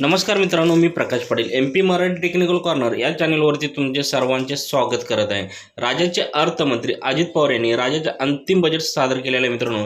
नमस्कार मित्रांनो मी Prakash Patil M P Marathi technical corner या चॅनलवरती तुमचे सर्वांचे स्वागत करत आहे. राज्याचे अर्थमंत्री अजित पवार यांनी राज्याचे अंतिम बजेट सादर केलेलं आहे मित्रांनो.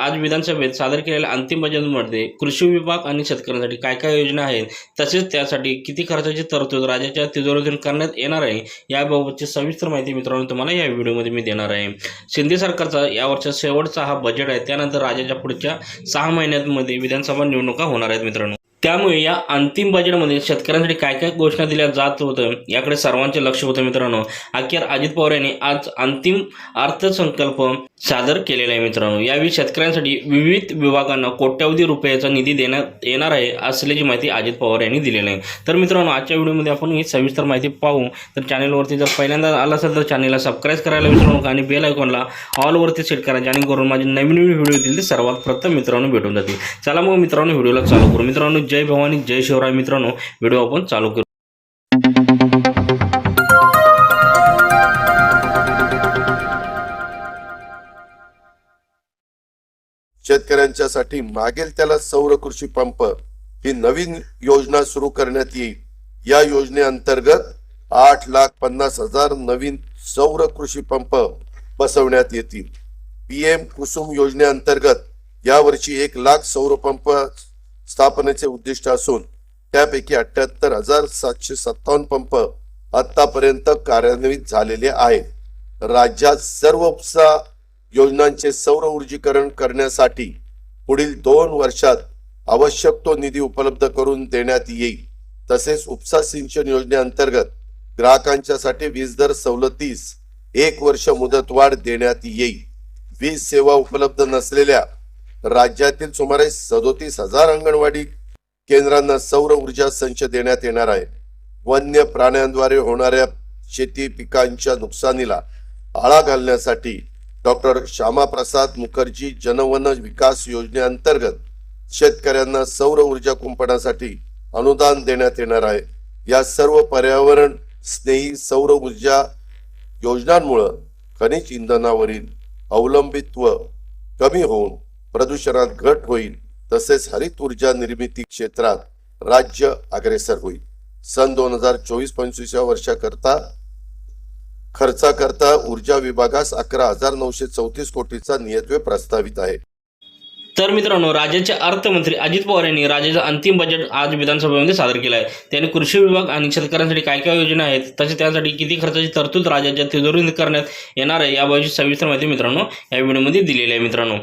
आज विधानसभेत सादर केलेल्या अंतिम बजेटमध्ये कृषी विभाग आणि शेतकऱ्यांसाठी काय काय योजना आहेत तसेच त्यासाठी किती खर्चाची तरतूद राज्याच्या तिजोरीतून करण्यात येणार आहे याबाबतची सविस्तर माहिती मित्रांनो तुम्हाला या व्हिडिओमध्ये मी देणार आहे. शिंदे सरकारचा यावरचा शेवटचा हा बजेट आहे त्यानंतर राज्याच्या पुढच्या सहा महिन्यांमध्ये विधानसभा निवडणुका होणार आहेत मित्रांनो. त्यामुळे या अंतिम बजेटमध्ये शेतकऱ्यांसाठी काय काय घोषणा दिल्या जात होतं याकडे सर्वांचे लक्ष होतं मित्रांनो. अखेर अजित पवार यांनी आज अंतिम अर्थसंकल्प सादर केलेला आहे मित्रांनो. यावेळी शेतकऱ्यांसाठी विविध विभागांना कोट्यावधी रुपयाचा निधी देण्यात येणार आहे असल्याची माहिती अजित पवार यांनी दिलेली आहे. तर मित्रांनो आजच्या व्हिडिओमध्ये आपण ही सविस्तर माहिती पाहू. तर चॅनलवरती जर पहिल्यांदा आला असेल तर चॅनलला सबस्क्राईब करायला विसरू नका आणि बेल आयकॉनला ऑलवरती सेट करा जेणेकरून माझे नवीन नवीन व्हिडिओ येतील ते सर्वात प्रथम मित्रांनो भेटून जातील. चला मग मित्रांनो व्हिडिओला चालू करू. मित्रांनो जय भवानी जय शिवराय मित्रांनो व्हिडिओ आपण चालू करू. शेतकऱ्यांच्यासाठी मागेल त्याला सौर कृषी पंप ही नवीन योजना सुरू करण्यात येईल. या योजनेअंतर्गत आठ लाख पन्नास हजार नवीन सौर कृषी पंप बसवण्यात येतील. पीएम कुसुम योजनेअंतर्गत यावर्षी एक लाख सौर पंप स्थापनेचे उद्दिष्ट असून त्यापैकी अठ्याहत्तर हजार सातशे सत्तावन्न पंप आतापर्यंत कार्यान्वित झालेले आहेत. राज्यात सर्व योजनांचे सौर ऊर्जीकरण करण्यासाठी पुढील दोन वर्षात आवश्यक तो निधी उपलब्ध करून देण्यात येईल. तसेच उपसा सिंचन योजनेअंतर्गत ग्राहकांच्यासाठी वीज दर सवलतीस एक वर्ष मुदतवाढ देण्यात येईल. वीज सेवा उपलब्ध नसलेल्या राज्यातील सुमारे सदोतीस हजार अंगणवाडी केंद्रांना सौर ऊर्जा संच देण्यात येणार आहे. वन्य प्राण्यांद्वारे होणाऱ्या शेती पिकांच्या नुकसानीला आळा घालण्यासाठी डॉक्टर श्यामाप्रसाद मुखर्जी जनवन विकास योजनेअंतर्गत शेतकऱ्यांना सौर ऊर्जा कुंपणासाठी अनुदान देण्यात येणार आहे. या सर्व पर्यावरण स्नेही सौर ऊर्जा योजनांमुळं खनिज इंधनावरील अवलंबित्व कमी होऊन प्रदूषणात घट होईल तसेच हरित ऊर्जा निर्मिती क्षेत्रात राज्य अग्रेसर होईल. सन दोन हजार चोवीस पंचवीस या वर्षाकरता खर्चाकरता ऊर्जा विभागास अकरा हजार नऊशे चौतीस कोटीचा नियतव्य प्रस्तावित आहे. तर मित्रांनो राज्याचे अर्थमंत्री अजित पवार यांनी राज्याचं अंतिम बजेट आज विधानसभेमध्ये सादर केलं आहे. त्यांनी कृषी विभाग आणि शेतकऱ्यांसाठी काय काय योजना आहेत तसेच त्यासाठी किती खर्चाची तरतूद राज्याच्या तिजोरीत करण्यात येणार आहे याबाबतची सविस्तर माहिती मित्रांनो या व्हिडिओमध्ये दिलेली आहे मित्रांनो.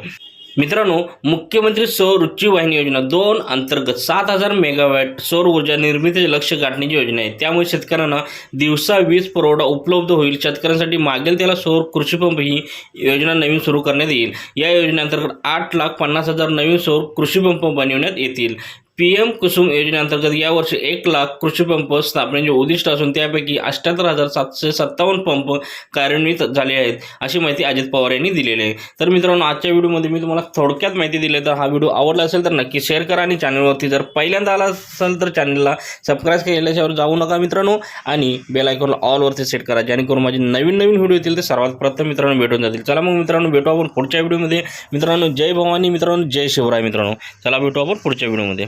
मित्रांनो मुख्यमंत्री सौर रुची वाहिनी योजना दोन अंतर्गत सात हजार मेगावॅट सौर ऊर्जा निर्मितीचे लक्ष गाठण्याची योजना आहे. त्यामुळे शेतकऱ्यांना दिवसा वीज पुरवठा उपलब्ध होईल. शेतकऱ्यांसाठी मागेल त्याला सौर कृषीपंप ही योजना नवीन सुरू करण्यात येईल. या योजनेअंतर्गत आठ लाख पन्नास हजार नवीन सौर कृषीपंप बनवण्यात येतील. पी एम कुसुम योजनेअंतर्गत यावर्षी एक लाख कृषी पंप स्थापनेचे उद्दिष्ट असून त्यापैकी अठ्याहत्तर हजार सातशे सत्तावन्न पंप कार्यान्वित झाले आहेत अशी माहिती अजित पवार यांनी दिलेली आहे. तर मित्रांनो आजच्या व्हिडिओमध्ये मी तुम्हाला थोडक्यात माहिती दिली तर हा व्हिडिओ आवडला असेल तर नक्की शेअर करा आणि चॅनलवरती जर पहिल्यांदा आला असेल तर चॅनलला सबस्क्राईब केल्याच्यावर जाऊ नका मित्रांनो आणि बेल आयकॉनला ऑलवरती सेट करा. जेणेकरून माझे नवीन नवीन व्हिडिओ येतील ते सर्वात प्रथम मित्रांनो भेटून जातील. चला मग मित्रांनो भेटू आपण पुढच्या व्हिडिओमध्ये. मित्रांनो जय भवानी मित्रांनो जय शिवराय मित्रांनो. चला भेटू आपण पुढच्या व्हिडिओमध्ये.